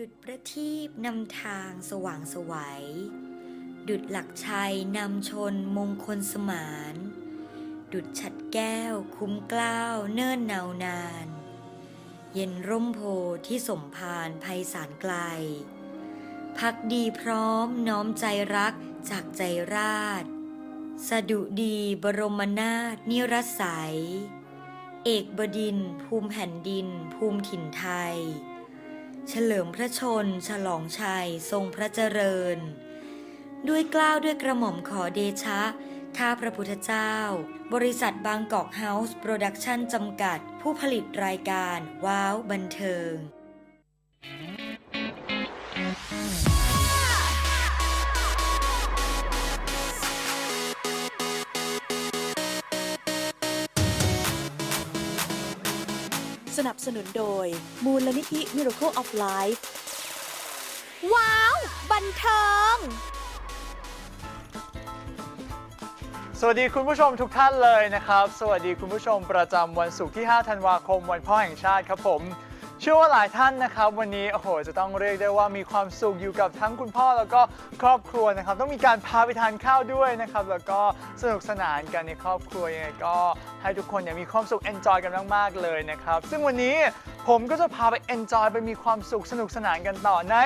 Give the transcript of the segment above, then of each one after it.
ดุดประทีปนำทางสว่างสวัย ดุดหลักชัยนำชนมงคลสมาน ดุดฉัดแก้วคุ้มกล้าวเนิ่นนาวนาน เย็นร่มโพธิ์ที่สมภารภัยสารไกล พักดีพร้อมน้อมใจรักจากใจราช สดุดีบรมนาถนิรสัย เอกบดินภูมิแผ่นดินภูมิถิ่นไทย เฉลิมพระชน ฉลองชัย ทรงพระเจริญ ด้วยกล้าวด้วยกระหม่อมขอเดชะ ข้าพระพุทธเจ้า บริษัทบางกอกเฮาส์โปรดักชั่นจำกัด ผู้ผลิตรายการ ว้าว บันเทิง นับสนุนโดย มูลนิธิ Miracle of Life ว้าว บันเทิง สวัสดีคุณผู้ชมทุกท่านเลยนะครับ สวัสดีคุณผู้ชมประจำวันศุกร์ที่ 5 ธันวาคม วันพ่อแห่งชาติครับผม เชื่อว่าหลายท่านนะครับ วันนี้โอ้โหจะต้องเรียกได้ว่ามีความสุขอยู่กับทั้งคุณพ่อแล้วก็ครอบครัวนะครับ ต้องมีการพาไปทานข้าวด้วยนะครับ แล้วก็สนุกสนานกันในครอบครัวยังไงก็ให้ทุกคนเนี่ยมีความสุข enjoy กันมากๆเลยนะครับ ซึ่งวันนี้ผมก็จะพาไป enjoy ไปมีความสุขสนุกสนานกันต่อใน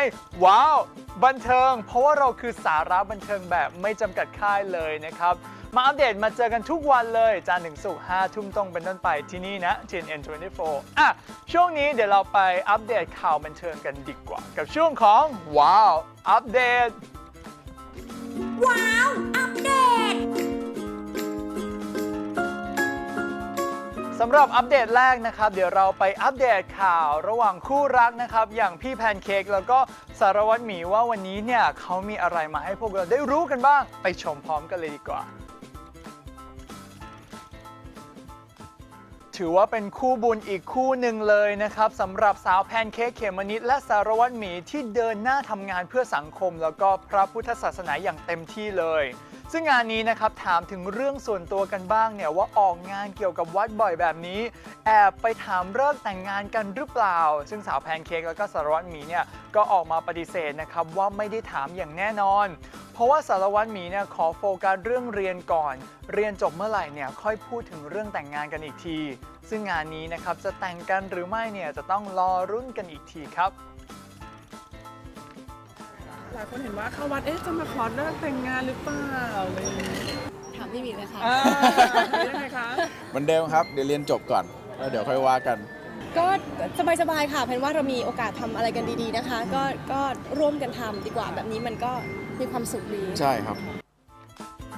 ว้าวบันเทิง เพราะว่าเราคือสาระบันเทิงแบบไม่จำกัดค่ายเลยนะครับ มาอัปเดตมาเจอกันทุกวันเลยจันทร์ถึงศุกร์5ทุ่มตรงเป็นต้นไปที่นี่นะ TNN24 อะ ช่วงนี้เดี๋ยวเราไปอัปเดตข่าวบันเทิงกันดีกว่า กับช่วงของว้าว อัปเดต ว้าว อัปเดตสำหรับอัปเดตแรกนะครับ เดี๋ยวเราไปอัปเดตข่าวระหว่างคู่รักนะครับ อย่างพี่แพนเค้กแล้วก็สารวัตรหมีว่าวันนี้เนี่ยเขามีอะไรมาให้พวกเราได้รู้กันบ้าง ไปชมพร้อมกันเลยดีกว่า ถือว่าเป็นคู่บุญอีกคู่หนึ่งเลยนะครับสำหรับสาวแพนเค้กเขมนิดและสารวัตรหมีที่เดินหน้าทำงานเพื่อสังคม แล้วก็พระพุทธศาสนาอย่างเต็มที่เลย ซึ่งงานนี้นะครับถามถึงเรื่องส่วนตัวกันบ้างเนี่ยว่าออกงานเกี่ยวกับวัดบ่อยแบบนี้ แอบไปถามเลิกแต่งงานกันหรือเปล่า ซึ่งสาวแพนเค้กแล้วก็สารวัตรหมีเนี่ยก็ออกมาปฏิเสธนะครับว่าไม่ได้ถามอย่างแน่นอน เพราะว่าสารวัตรหมีเนี่ยขอโฟกัสเรื่องเรียนก่อน เรียนจบเมื่อไหร่เนี่ยค่อยพูดถึงเรื่องแต่งงานกันอีกที ซึ่งงานนี้นะครับจะแต่งกันหรือไม่เนี่ยจะต้องรอรุ่นกันอีกทีครับ ลายคนเห็นว่าเข้าวัดเอ๊ะจะมาขอเลิกแต่งงานหรือเปล่าอะไรอย่างนี้ถามพี่หมีเลยค่ะ อ่าหรือยังไงคะ เหมือนเดิมครับ เดี๋ยวเรียนจบก่อนแล้วเดี๋ยวค่อยว่ากัน ก็สบายๆค่ะเพนว่าเรามีโอกาสทำอะไรกันดีๆนะคะ ก็ก็ร่วมกันทำดีกว่าแบบนี้มันก็มีความสุขดี ใช่ครับ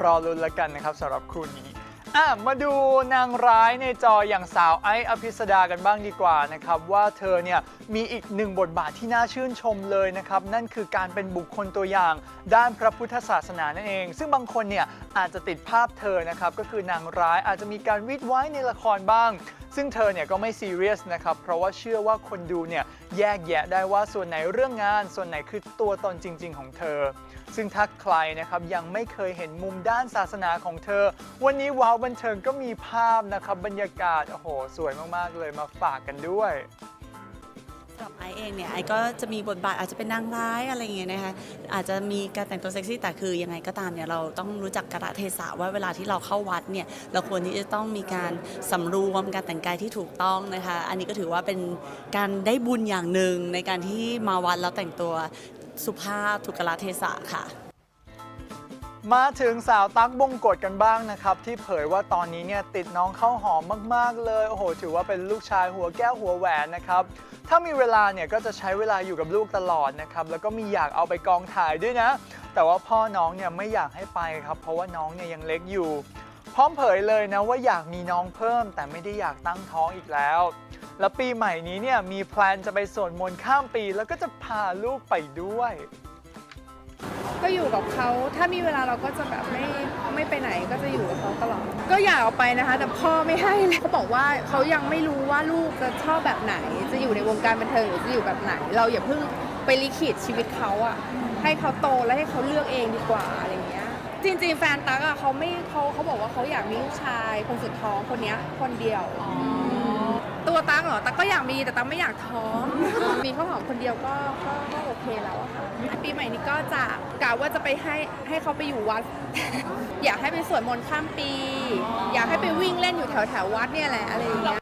รอลุ้นละกันนะครับสำหรับคู่นี้ อะมาดูนางร้ายในจออย่างสาวไอ้อภิสดากันบ้างดีกว่านะครับ ว่าเธอเนี่ยมีอีกหนึ่งบทบาทที่น่าชื่นชมเลยนะครับ นั่นคือการเป็นบุคคลตัวอย่าง ด้านพระพุทธศาสนานั่นเอง ซึ่งบางคนเนี่ยอาจจะติดภาพเธอนะครับ ก็คือนางร้ายอาจจะมีการวิดไว้ในละครบ้าง ซึ่งเธอเนี่ยก็ไม่ซีเรียสนะครับ เพราะว่าเชื่อว่าคนดูเนี่ยแยกแยะได้ว่าส่วนไหนเรื่องงาน ส่วนไหนคือตัวตนจริง ๆ ของเธอ ซึ่งถ้าใครนะครับยังไม่เคยเห็นมุมด้านศาสนาของเธอ วันนี้ว้าวบันเทิงก็มีภาพนะครับบรรยากาศโอ้โหสวยมากๆเลยมาฝากกันด้วย สำหรับไอเองเนี่ยไอก็จะมีบทบาทอาจจะเป็นนางร้ายอะไรอย่างเงี้ยนะคะอาจจะมีการแต่งตัวเซ็กซี่แต่คือยังไงก็ตามเนี่ยเราต้องรู้จักกระเทศะว่าเวลาที่เราเข้าวัดเนี่ยเราควรที่จะต้องมีการสำรวมการแต่งกายที่ถูกต้องนะคะอันนี้ก็ถือว่าเป็นการได้บุญอย่างหนึ่งในการที่มาวัดแล้วแต่งตัวสุภาพถูกกระเทศะค่ะ มาถึงสาวตั๊กบงกฎกันบ้างนะครับ ที่เผยว่าตอนนี้เนี่ยติดน้องข้าวหอมมากๆเลย โอ้โห ถือว่าเป็นลูกชายหัวแก้วหัวแหวนนะครับ ถ้ามีเวลาเนี่ยก็จะใช้เวลาอยู่กับลูกตลอดนะครับ แล้วก็มีอยากเอาไปกองถ่ายด้วยนะ แต่ว่าพ่อน้องเนี่ยไม่อยากให้ไปครับ เพราะว่าน้องเนี่ยยังเล็กอยู่ พร้อมเผยเลยนะว่าอยากมีน้องเพิ่ม แต่ไม่ได้อยากตั้งท้องอีกแล้ว แล้วปีใหม่นี้เนี่ยมีแพลนจะไปสวดมนต์ข้ามปี แล้วก็จะพาลูกไปด้วย ก็อยู่กับเขาถ้ามีเวลาเราก็จะแบบไม่ไม่ไปไหนก็จะอยู่กับเขาตลอดก็อยากออกไปนะคะ แต่พ่อไม่ให้เลยเขาบอกว่าเขายังไม่รู้ว่าลูกจะชอบแบบไหน จะอยู่ในวงการบันเทิงหรือจะอยู่แบบไหน เราอย่าเพิ่งไปลิขิตชีวิตเขาอะให้เขาโตแล้วให้เขาเลือกเองดีกว่าอะไรเงี้ยจริงๆแฟนตั๊กอะเขาไม่เขาเขาบอกว่าเขาอยากมีลูกชายคนสุดท้องคนเนี้ยคนเดียว ตตัวตั๊กเหรอตั๊กก็อยากมีแต่ตั๊กไม่อยากท้องมีข้าวหอมคนเดียวก็ก็ก็โอเคแล้วอะค่ะปีใหม่นี้ก็จะกะว่าจะไปให้ให้เขาไปอยู่วัด อยากให้ไปสวดมนต์ข้ามปี อยากให้ไปวิ่งเล่นอยู่แถวแถวๆวัดเนี่ยแหละอะไรอย่างเงี้ย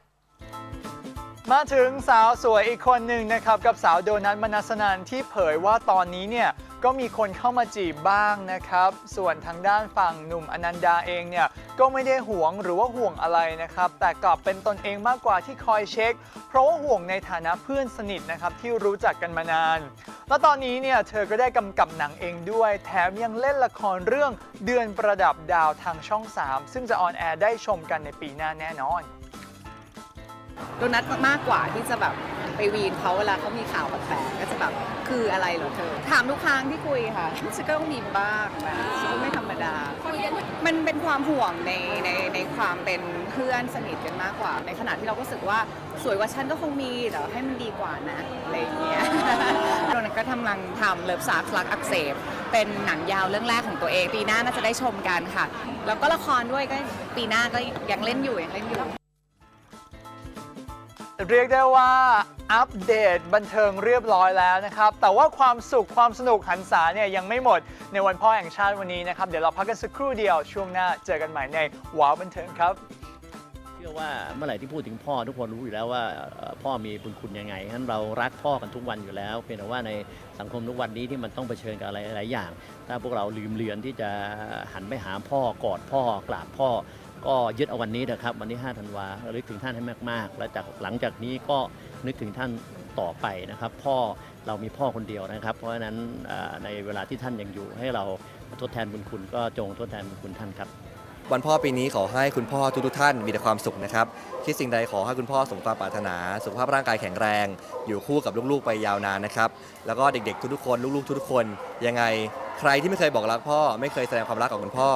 มาถึงสาวสวยอีกคนหนึ่งนะครับ กับสาวโดนัทมนัสนันที่เผยว่าตอนนี้เนี่ย ก็มีคนเข้ามาจีบบ้างนะครับ ส่วนทางด้านฝั่งหนุ่มอนันดาเองเนี่ยก็ไม่ได้ห่วงหรือว่าห่วงอะไรนะครับ แต่กลับเป็นตนเองมากกว่าที่คอยเช็ค เพราะว่าห่วงในฐานะเพื่อนสนิทนะครับที่รู้จักกันมานาน แล้วตอนนี้เนี่ยเธอก็ได้กำกับหนังเองด้วย แถมยังเล่นละครเรื่องเดือนประดับดาวทางช่อง 3 ซึ่งจะออนแอร์ได้ชมกันในปีหน้าแน่นอน โดนัทมากกว่าที่จะแบบ ไปวีนเขาเวลาเขามีข่าวแปลกๆก็จะแบบคืออะไรเหรอเธอ ถามทุกครั้งที่คุยค่ะฉันก็ต้องมีบ้างนะฉันก็ไม่ธรรมดา มันเป็นความห่วงในในในความเป็นเพื่อนสนิทกันมากกว่า ในขณะที่เราก็รู้สึกว่าสวยกว่าฉันก็คงมีแต่ให้มันดีกว่านะอะไรอย่างเงี้ยโดนัทก็กำลังทำเลิฟซารคลักอักเสบเป็นหนังยาวเรื่องแรกของตัวเองปีหน้าน่าจะได้ชมกันค่ะ แล้วก็ละครด้วยก็ปีหน้าก็ยังเล่นอยู่ยังเล่นอยู่ เรียกได้ว่าอัปเดตบันเทิงเรียบร้อยแล้วนะครับ แต่ว่าความสุขความสนุกหันษาเนี่ยยังไม่หมดในวันพ่อแห่งชาติวันนี้นะครับ เดี๋ยวเราพักกันสักครู่เดียวช่วงหน้าเจอกันใหม่ในว้าวบันเทิงครับ เชื่อว่าเมื่อไหร่ที่พูดถึงพ่อทุกคนรู้อยู่แล้วว่าเอ่อพ่อมีบุญคุณยังไงฉะนั้นเรารักพ่อกันทุกวันอยู่แล้ว เพียงแต่ว่าในสังคมทุกวันนี้ที่มันต้องเผชิญกับอะไรหลายอย่าง ถ้าพวกเราลืมเลือนที่จะหันไปหาพ่อกอดพ่อกราบพ่อ ก็ยึดเอาวันนี้นะครับ วันที่5ธันวาระลึกถึงท่านให้มากๆ และจากหลังจากนี้ก็นึกถึงท่านต่อไปนะครับ พ่อเรามีพ่อคนเดียวนะครับ เพราะฉะนั้นในเวลาที่ท่านยังอยู่ ให้เราทดแทนบุญคุณ ก็จงทดแทนบุญคุณท่านครับวันพ่อปีนี้ขอให้คุณพ่อทุกๆท่านมีแต่ความสุขนะครับคิดสิ่งใดขอให้คุณพ่อสมความปรารถนา สุขภาพร่างกายแข็งแรง อยู่คู่กับลูกๆไปยาวนานนะครับ แล้วก็เด็กๆทุกๆคน ลูกๆทุกๆคน ยังไง ใครที่ไม่เคยบอกรักพ่อ ไม่เคยแสดงความรักกับคุณพ่อ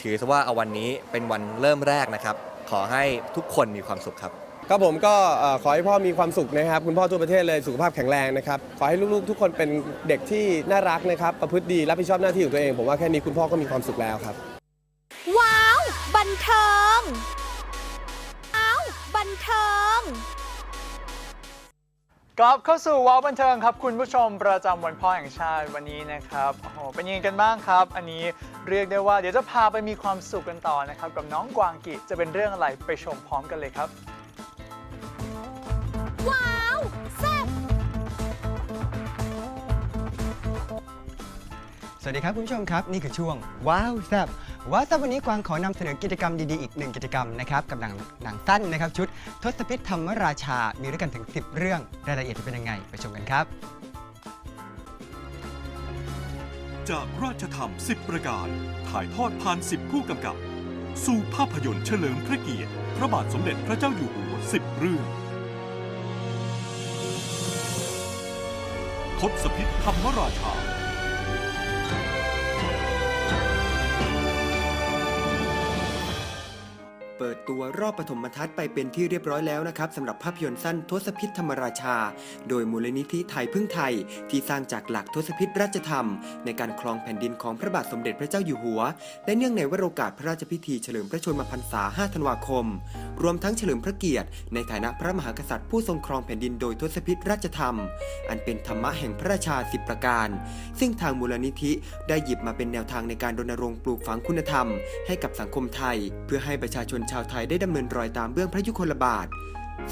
ถือซะว่าเอาวันนี้เป็นวันเริ่มแรกนะครับ ขอให้ทุกคนมีความสุขครับ ก็ผมก็เอ่อขอให้พ่อมีความสุขนะครับ คุณพ่อทั่วประเทศเลยสุขภาพแข็งแรงนะครับ ขอให้ลูกๆ ทุกคนเป็นเด็กที่น่ารักนะครับ ประพฤติดี รับผิดชอบหน้าที่ของตัวเอง ผมว่าแค่นี้คุณพ่อก็มีความสุขแล้วครับ ว้าว บันเทิงว้าวบันเทิง กลับเข้าสู่ว้าวบันเทิงครับ คุณผู้ชมประจำวันพ่อแห่งชาติวันนี้นะครับโอ้โหเป็นยังไงกันบ้างครับ อันนี้เรียกได้ว่าเดี๋ยวจะพาไปมีความสุขกันต่อนะครับ กับน้องกวางกิจะเป็นเรื่องอะไรไปชมพร้อมกันเลยครับ ว้าวแซ่บสวัสดีครับคุณผู้ชมครับ นี่คือช่วง ว้าวแซบ ว้าวแซบวันนี้กวางขอนำเสนอกิจกรรมดีๆ อีกหนึ่งกิจกรรมนะครับกับหนังหนังสั้นนะครับ ชุดทศพิธธรรมราชา มีด้วยกันถึง 10 เรื่อง รายละเอียดจะเป็นยังไง ไปชมกันครับ จากราชธรรม 10 ประการ ถ่ายทอดผ่าน 10 ผู้กำกับ สู่ภาพยนตร์เฉลิมพระเกียรติ พระบาทสมเด็จพระเจ้าอยู่หัว 10 เรื่อง ทศพิธธรรมราชา เปิดตัวรอบปฐมทัศน์ไปเป็นที่เรียบร้อยแล้วนะครับสำหรับภาพยนตร์สั้นทศพิธธรรมราชา โดยมูลนิธิไทยพึ่งไทย ที่สร้างจากหลักทศพิธราชธรรม ในการครองแผ่นดินของพระบาทสมเด็จพระเจ้าอยู่หัว และเนื่องในวโรกาสพระราชพิธีเฉลิมพระชนมพรรษา 5 ธันวาคม รวมทั้งเฉลิมพระเกียรติ ในฐานะพระมหากษัตริย์ผู้ทรงครองแผ่นดินโดยทศพิธราชธรรม อันเป็นธรรมะแห่งพระราชาสิบประการ ซึ่งทางมูลนิธิได้หยิบมาเป็นแนวทางในการรณรงค์ปลูกฝังคุณธรรม ให้กับสังคมไทย เพื่อให้ประชาชนชาวไทยได้ดำเนินรอยตามเบื้องพระยุคลบาท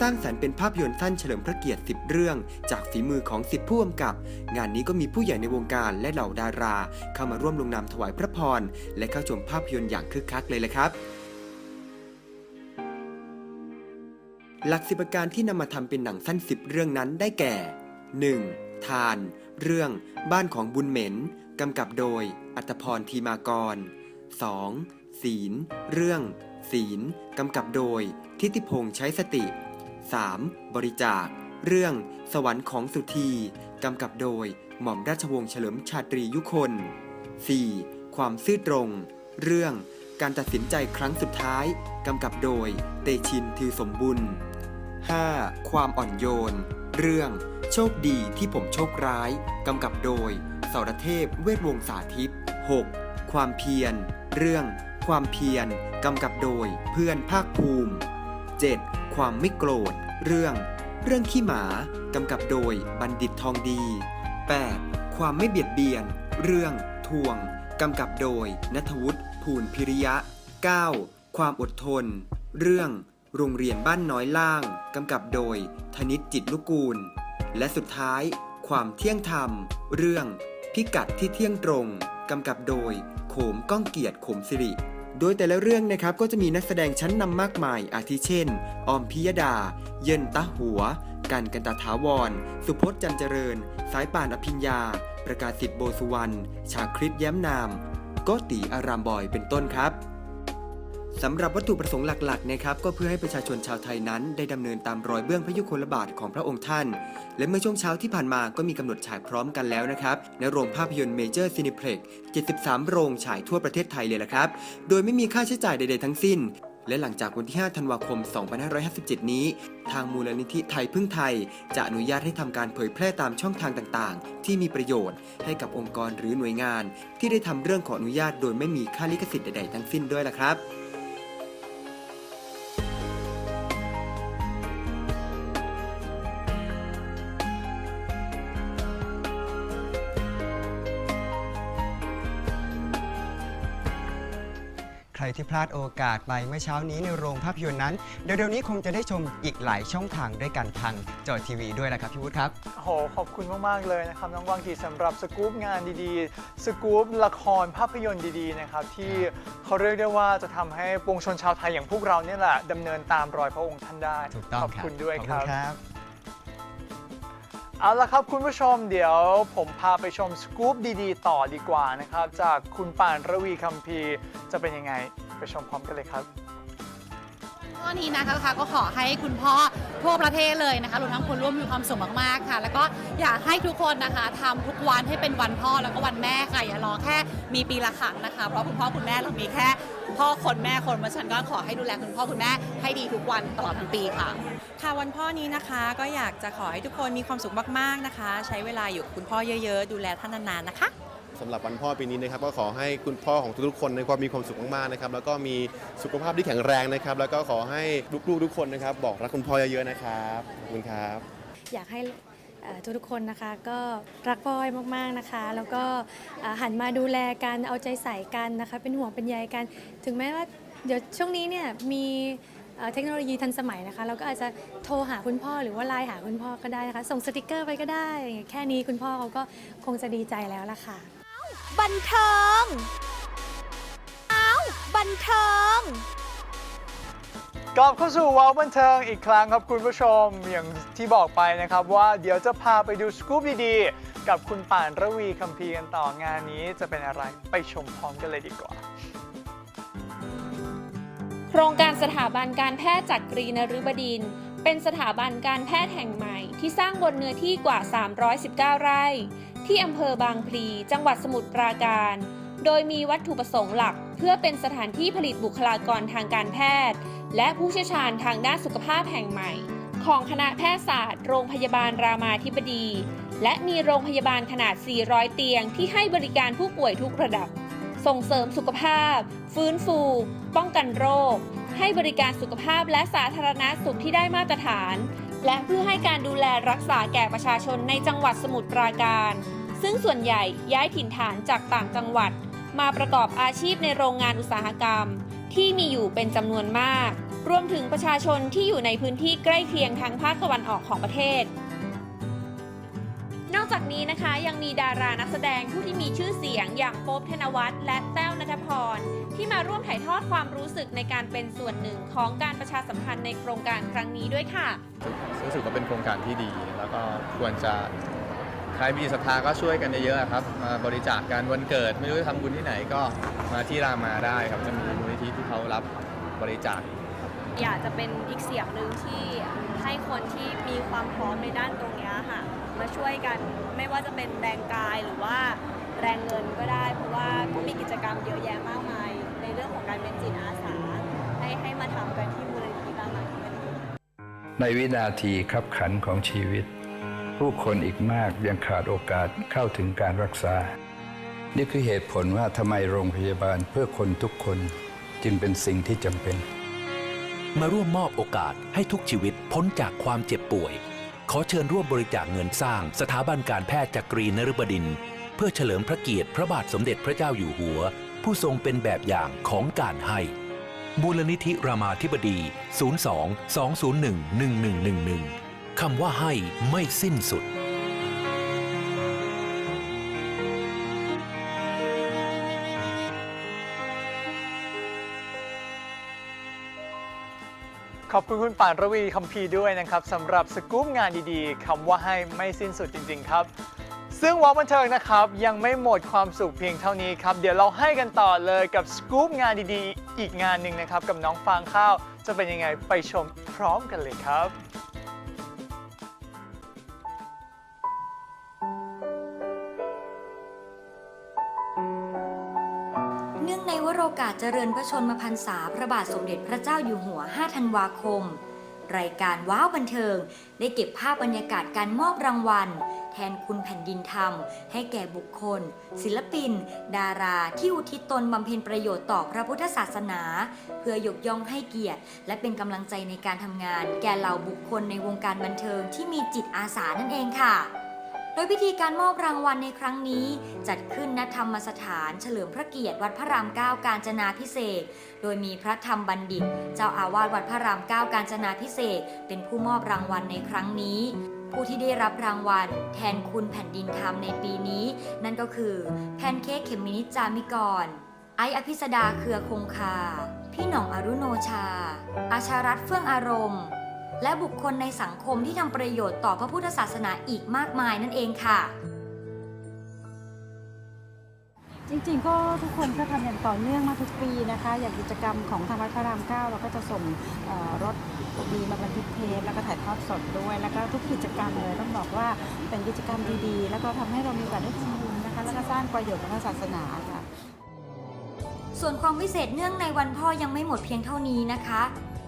สร้างสรรค์เป็นภาพยนตร์สั้นเฉลิมพระเกียรติ 10 เรื่อง จากฝีมือของ 10 ผู้กำกับ งานนี้ก็มีผู้ใหญ่ในวงการและเหล่าดารา เข้ามาร่วมลงนามถวายพระพร และเข้าชมภาพยนตร์อย่างคึกคักเลยละครับหลักสิบประการที่นำมาทำเป็นหนังสั้น10เรื่องนั้นได้แก่ 1. ทาน เรื่องบ้านของบุญเหม็น กำกับโดย อัตพรทีมากร 2. ศีล เรื่อง ศีลกำกับโดย ทิติพงษ์ใช้สติ 3. บริจาค เรื่อง สวรรค์ของสุธีกำกับโดย หม่อมราชวงศ์เฉลิมชาตรียุคน 4. ความซื่อตรง เรื่อง การตัดสินใจครั้งสุดท้ายกำกับโดย เตชินทิวสมบุญ 5. ความอ่อนโยน เรื่อง โชคดีที่ผมโชคร้ายกำกับโดยสรเทพเวทวงศ์สาธิต 6. ความเพียร เรื่อง ความเพียรกำกับโดยเพื่อนภาคภูมิ 7. ความไม่โกรธ เรื่อง เรื่องขี้หมากำกับโดยบัณฑิตทองดี 8. ความไม่เบียดเบียน เรื่อง ทวงกำกับโดยนัทวุฒิภูลพิริยะ 9. ความอดทน เรื่อง โรงเรียนบ้านน้อยล่างกำกับโดยธนิตจิตลูกูล และสุดท้าย ความเที่ยงธรรม เรื่อง พิกัดที่เที่ยงตรงกำกับโดยโขมก้องเกียรติขมสิริ โดยแต่ละเรื่องนะครับก็จะมีนักแสดงชั้นนำมากมาย อาทิเช่น ออมพิยดา เยินตะหัว กันกันตาถาวร สุพจน์จันเจริญ สายป่านอภิญญา ประกาศสิทธิ์โบสุวรรณ ชาคริตแย้มนาม โกติอารามบอยเป็นต้นครับ สำหรับวัตถุประสงค์หลักๆนะครับก็เพื่อให้ประชาชนชาวไทยนั้น ได้ดำเนินตามรอยเบื้องพระยุคลบาทของพระองค์ท่าน และเมื่อช่วงเช้าที่ผ่านมาก็มีกำหนดฉายพร้อมกันแล้วนะครับในโรงภาพยนตร์เมเจอร์ซินิเพล็ก73 โรงฉายทั่วประเทศไทยเลยละครับ โดยไม่มีค่าใช้จ่ายใดๆทั้งสิ้น และหลังจากวันที่ 5 ธันวาคม 2557 นี้ ทางมูลนิธิไทยพึ่งไทย จะอนุญาตให้ทำการเผยแพร่ตามช่องทางต่างๆ ที่มีประโยชน์ให้กับองค์กรหรือหน่วยงาน ที่ได้ทำเรื่องขออนุญาตโดยไม่มีค่าลิขสิทธิ์ใดๆทั้งสิ้นด้วยล่ะครับ ใครที่พลาดโอกาสไปเมื่อเช้านี้ในโรงภาพยนตร์นั้น เดี๋ยวๆนี้คงจะได้ชมอีกหลายช่องทางด้วยกันทางจอทีวีด้วยนะครับพี่วุฒิครับ โอ้โห ขอบคุณมาก ๆ เลยนะครับ น้องวังกีสำหรับสกู๊ปงานดีๆ สกู๊ปละครภาพยนตร์ดีๆนะครับที่เขาเรียกได้ว่าจะทำให้ปวงชนชาวไทยอย่างพวกเราเนี่ยแหละดำเนินตามรอยพระองค์ท่านได้ ถูกต้องขอบคุณด้วยขอบคคุรัณบ ครับ เอาละครับคุณผู้ชมเดี๋ยวผมพาไปชมสกู๊ปดีๆ ต่อดีกว่านะครับ จากคุณป่านระวีคัมพีร์จะเป็นยังไงไปชมพร้อมกันเลยครับ วันนี้นะคะก็ขอให้คุณพ่อทั่วประเทศเลยนะคะรวมทั้งคนร่วมมีความสุขมากๆค่ะ แล้วก็อยากให้ทุกคนนะคะทำทุกวันให้เป็นวันพ่อแล้วก็วันแม่ค่ะอย่ารอแค่ มีปีละครั้งนะคะ เพราะคุณพ่อคุณแม่เรามีแค่พ่อคนแม่คนเพราะฉะนันก็ขอให้ดูแลคุณพ่อคุณแม่ให้ดีทุกวันตลอดทั้งปีค่ะ ค่ะวันพ่อนี้นะคะก็อยากจะขอให้ทุกคนมีความสุขมากๆนะคะ ใช้เวลาอยู่กับคุณพ่อเยอะๆ ดูแลท่านนานๆนะคะสำหรับวันพ่อปีนี้นะครับก็ขอให้คุณพ่อของทุกๆคนในความมีความสุขมากๆนะครับแล้วก็มีสุขภาพที่แข็งแรงนะครับ แล้วก็ขอให้ลูกๆทุกคนนะครับ บอกรักคุณพ่อเยอะๆนะครับขอบคุณครับ อยากให้เอ่อ ทุกๆคนนะคะก็รักพ่อให้มากๆนะคะ แล้วก็หันมาดูแลกันเอาใจใส่กันนะคะ เป็นห่วงเป็นใยกัน ถึงแม้ว่าเดี๋ยวช่วงนี้เนี่ยมีเอ่อเทคโนโลยีทันสมัยนะคะ เราก็อาจจะโทรหาคุณพ่อหรือว่าไลน์หาคุณพ่อก็ได้นะคะ ส่งสติกเกอร์ไปก็ได้ แค่นี้คุณพ่อเขาก็คงจะดีใจแล้วล่ะค่ะบันเทิง อ้าว บันเทิง กลับเข้าสู่ว้าวบันเทิงอีกครั้งครับคุณผู้ชมอย่างที่บอกไปนะครับ ว่าเดี๋ยวจะพาไปดูสกู๊ปดีๆ กับคุณป่านระวีคัมพีร์กันต่องานนี้จะเป็นอะไรไปชมพร้อมกันเลยดีกว่า โครงการสถาบันการแพทย์จักรีนฤบดินทร์เป็นสถาบันการแพทย์แห่งใหม่ที่สร้างบนเนื้อที่กว่า 319 ไร่ ที่อำเภอบางพลี จังหวัดสมุทรปราการ โดยมีวัตถุประสงค์หลัก เพื่อเป็นสถานที่ผลิตบุคลากรทางการแพทย์ และผู้เชี่ยวชาญทางด้านสุขภาพแห่งใหม่ ของคณะแพทยศาสตร์ โรงพยาบาลรามาธิบดี และมีโรงพยาบาลขนาด 400 เตียง ที่ให้บริการผู้ป่วยทุกระดับ ส่งเสริมสุขภาพ ฟื้นฟู ป้องกันโรค ให้บริการสุขภาพและสาธารณสุขที่ได้มาตรฐาน และเพื่อให้การดูแลรักษาแก่ประชาชนในจังหวัดสมุทรปราการซึ่งส่วนใหญ่ย้ายถิ่นฐานจากต่างจังหวัด มาประกอบอาชีพในโรงงานอุตสาหกรรม ที่มีอยู่เป็นจำนวนมาก รวมถึงประชาชนที่อยู่ในพื้นที่ใกล้เคียงทางภาคตะวันออกของประเทศ นอกจากนี้นะคะยังมีดารานักแสดงผู้ที่มีชื่อเสียงอย่างโป๊บธนวัฒน์และแต้วนัทพร ที่มาร่วมถ่ายทอดความรู้สึกในการเป็นส่วนหนึ่งของการประชาสัมพันธ์ในโครงการครั้งนี้ด้วยค่ะ รู้สึกว่าเป็นโครงการที่ดี แล้วก็ควรจะ ใครมีศรัทธาก็ช่วยกันเยอะๆครับมาบริจาคกันวันเกิด ไม่รู้จะทำบุญที่ไหนก็มาที่รามาได้ครับจะมีมูลนิธิที่เขารับบริจาค อยากจะเป็นอีกเสียงหนึ่งที่ให้คนที่มีความพร้อมในด้านตรงเนี้ยค่ะ มาช่วยกันไม่ว่าจะเป็นแรงกายหรือว่าแรงเงินก็ได้ เพราะว่าก็มีกิจกรรมเยอะแยะมากมาย ในเรื่องของการเป็นจิตอาสา ให้ให้มาทำกันที่มูลนิธิรามาธิบดีในวินาทีขับขันของชีวิต ผู้คนอีกมากยังขาดโอกาสเข้าถึงการรักษา นี่คือเหตุผลว่าทำไมโรงพยาบาลเพื่อคนทุกคนจึงเป็นสิ่งที่จำเป็น มาร่วมมอบโอกาสให้ทุกชีวิตพ้นจากความเจ็บป่วย ขอเชิญร่วมบริจาคเงินสร้างสถาบันการแพทย์จักรีนฤบดิน เพื่อเฉลิมพระเกียรติพระบาทสมเด็จพระเจ้าอยู่หัว ผู้ทรงเป็นแบบอย่างของการให้มูลนิธิรามาธิบดี 02 201 1111 คำว่าให้ไม่สิ้นสุด ขอบคุณคุณป่านระวีคัมพีร์ด้วยนะครับสำหรับสกู๊ปงานดีๆคำว่าให้ไม่สิ้นสุดจริง ๆ ครับ ซึ่งวอลบันเทิงนะครับ ยังไม่หมดความสุขเพียงเท่านี้ครับ เดี๋ยวเราให้กันต่อเลยกับสกู๊ปงานดีๆ อีกงานหนึ่งนะครับ กับน้องฟางข้าวจะเป็นยังไงไปชมพร้อมกันเลยครับ เจริญพระชนมพรรษาพระบาทสมเด็จพระเจ้าอยู่หัว 5 ธันวาคม รายการว้าวบันเทิง ได้เก็บภาพบรรยากาศการมอบรางวัล แทนคุณแผ่นดินธรรม ให้แก่บุคคล ศิลปิน ดาราที่อุทิศตนบำเพ็ญประโยชน์ต่อพระพุทธศาสนา เพื่อยกย่องให้เกียรติ และเป็นกำลังใจในการทำงาน แก่เหล่าบุคคลในวงการบันเทิงที่มีจิตอาสานั่นเองค่ะ ดยพิธีการมอบรางวัลในครั้งนี้ จัดขึ้นณธรรมสถานเฉลิมพระเกียรติวัดพระรามเก้ากาญจนาพิเศษโดยมีพระธรรมบัณฑิต เจ้าอาวาสวัดพระรามเก้ากาญจนาพิเศษเป็นผู้มอบรางวัลในครั้งนี้ผู้ที่ได้รับรางวัล แทนคุณแผ่นดินธรรมในปีนี้ นั่นก็คือ แพนเค้กเขมมินิจามิกร ไออภิสดาเครือคงคา พี่หน่องอรุโนชา อาชารัตเฟื่องอารมณ์ และบุคคลในสังคมที่ทำประโยชน์ต่อพระพุทธศาสนาอีกมากมายนั่นเองค่ะ จริงๆ ก็ทุกคนก็ทำอย่างต่อเนื่องมาทุกปีนะคะ อย่างกิจกรรมของทางวัดพระรามเก้าเราก็จะส่งเอ่อรถดีมาบันทึกเทปแล้วก็ถ่ายทอดสดด้วย แล้วก็ทุกกิจกรรมเลยต้องบอกว่าเป็นกิจกรรมดีๆ แล้วก็ทำให้เรามีโอกาสได้ทำบุญนะคะ แล้วก็สร้างประโยชน์กับพระศาสนาค่ะ ส่วนความพิเศษเนื่องในวันพ่อยังไม่หมดเพียงเท่านี้นะคะ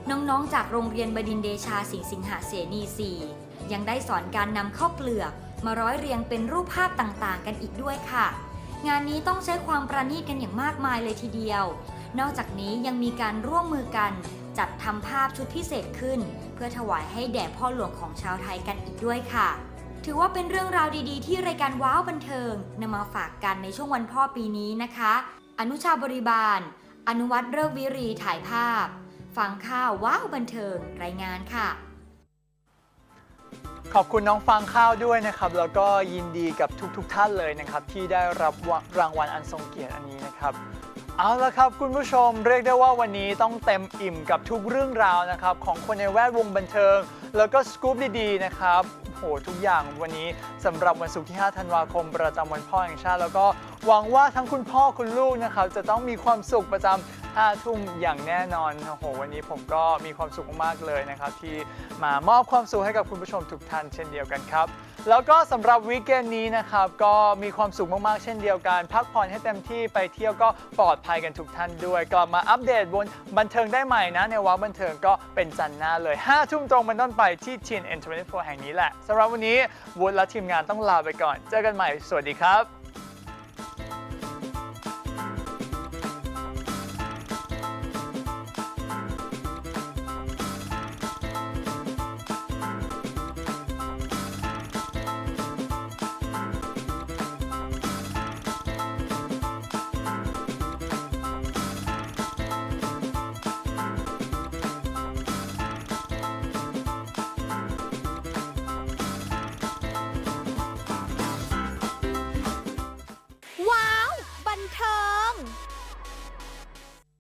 น้องๆ จากโรงเรียนบดินเดชาสิงห์สิงหาเสนี 4 ยังได้สอนการนำข้าวเปลือก มาร้อยเรียงเป็นรูปภาพต่างๆ กันอีกด้วยค่ะ งานนี้ต้องใช้ความประณีตกันอย่างมากมายเลยทีเดียว นอกจากนี้ยังมีการร่วมมือกัน จัดทำภาพชุดพิเศษขึ้น เพื่อถวายให้แด่พ่อหลวงของชาวไทยกันอีกด้วยค่ะ ถือว่าเป็นเรื่องราวดีๆ ที่รายการว้าวบันเทิงนำมาฝากกันในช่วงวันพ่อปีนี้นะคะ อนุชาบริบาล อนุวัตรเริกวิรีถ่ายภาพ ฟังข่าวว้าวบันเทิงรายงานค่ะ ขอบคุณน้องฟางข้าวด้วยนะครับ แล้วก็ยินดีกับทุกๆทท่านเลยนะครับ ที่ได้รับรางวัลอันทรงเกียรติอันนี้นะครับ เอาละครับคุณผู้ชมเรียกได้ว่าวันนี้ต้องเต็มอิ่มกับทุกเรื่องราวนะครับของคนในแวดวงบันเทิง แล้วก็สกู๊ปดีๆนะครับโหทุกอย่างวันนี้สำหรับวันศุกร์ที่ 5 ธันวาคม ประจำวันพ่อแห่งชาติ แล้วก็หวังว่าทั้งคุณพ่อคุณลูกนะครับจะต้องมีความสุขประจำ5ทุ่มอย่างแน่นอนโอ้โหวันนี้ผมก็มีความสุขมากๆเลยนะครับที่มามอบความสุขให้กับคุณผู้ชมทุกท่านเช่นเดียวกันครับ แล้วก็สำหรับวีคเกนนี้นะครับ ก็มีความสุขมาก ๆ เช่นเดียวกัน พักผ่อนให้เต็มที่ไปเที่ยวก็ปลอดภัยกันทุกท่านด้วย กลับมาอัปเดตบนบันเทิงได้ใหม่นะ ในว้าบันเทิงก็เป็นจันทร์หน้าเลย5ทุ่มตรงเป็นต้นไปที่ TNN24 แห่งนี้แหละสำหรับวันนี้วุฒิและทีมงานต้องลาไปก่อน เจอกันใหม่ สวัสดีครับ